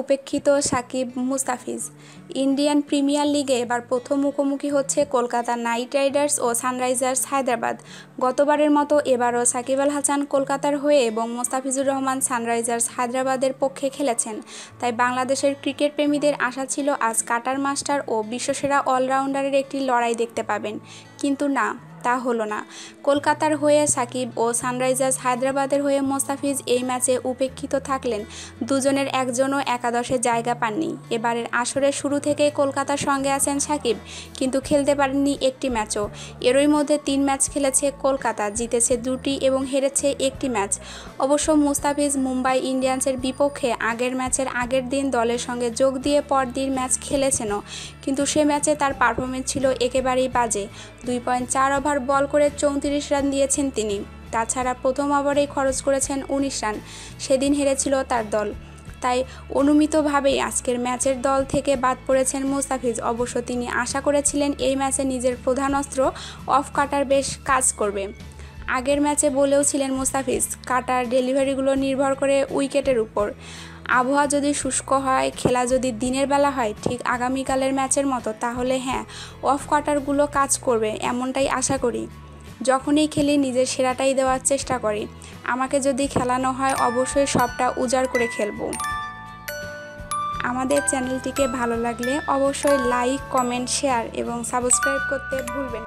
উপেক্ষিত Shakib Mustafiz. Indian premier লিগে এবার প্রথম মুখোমুখি হচ্ছে কলকাতা নাইট রাইডার্স ও সানরাইজার্স হায়দ্রাবাদ। গতবারের মতো এবারও সাকিব আল হাসান কলকাতার হয়ে এবং মোস্তাফিজুর রহমান সানরাইজার্স হায়দ্রাবাদের পক্ষে খেলেছেন। তাই বাংলাদেশের ক্রিকেট প্রেমীদের আশা ছিল আজ কাটার মাস্টার ও বিশ্বসেরা অলরাউন্ডারের একটি লড়াই দেখতে পাবেন। কিন্তু না, তা হলো না। কলকাতার হয়ে সাকিব ও সানরাইজার্স হায়দ্রাবাদের হয়ে মোস্তাফিজ এই ম্যাচে উপেক্ষিত থাকলেন। দুজনের একজনও একাদশে জায়গা পাননি। এবারের আসরের শুরু থেকে কলকাতার সঙ্গে আছেন সাকিব, কিন্তু খেলতে পারেননি একটি ম্যাচও। এরই মধ্যে তিন ম্যাচ খেলেছে কলকাতা, জিতেছে দুটি এবং হেরেছে একটি ম্যাচ। অবশ্য মুস্তাফিজ মুম্বাই ইন্ডিয়ান্সের বিপক্ষে আগের ম্যাচের আগের দিন দলের সঙ্গে যোগ দিয়ে পরদিন ম্যাচ খেলেছেনও, কিন্তু সে ম্যাচে তার পারফরমেন্স ছিল একেবারেই বাজে। দুই পয়েন্ট চার ওভার বল করে চৌত্রিশ রান দিয়েছেন তিনি। তাছাড়া প্রথম ওভারেই খরচ করেছেন উনিশ রান। সেদিন হেরেছিল তার দল। তাই অনুমিতভাবেই আজকের ম্যাচের দল থেকে বাদ পড়েছেন মুস্তাফিজ। অবশ্য তিনি আশা করেছিলেন এই ম্যাচে নিজের প্রধান অস্ত্র অফ কাটার বেশ কাজ করবে। আগের ম্যাচে বলেও ছিলেন মুস্তাফিজ, কাটার ডেলিভারিগুলো নির্ভর করে উইকেটের উপর। আবহাওয়া যদি শুষ্ক হয়, খেলা যদি দিনের বেলা হয়, ঠিক আগামীকালের ম্যাচের মতো, তাহলে হ্যাঁ অফ কাটারগুলো কাজ করবে, এমনটাই আশা করি। যখনই খেলি, নিজের সেরাটাই দেওয়ার চেষ্টা করি। আমাকে যদি খেলানো হয়, অবশ্যই সবটা উজাড় করে খেলব। আমাদের চ্যানেলটিকে ভালো লাগলে অবশ্যই লাইক কমেন্ট শেয়ার এবং সাবস্ক্রাইব করতে ভুলবেন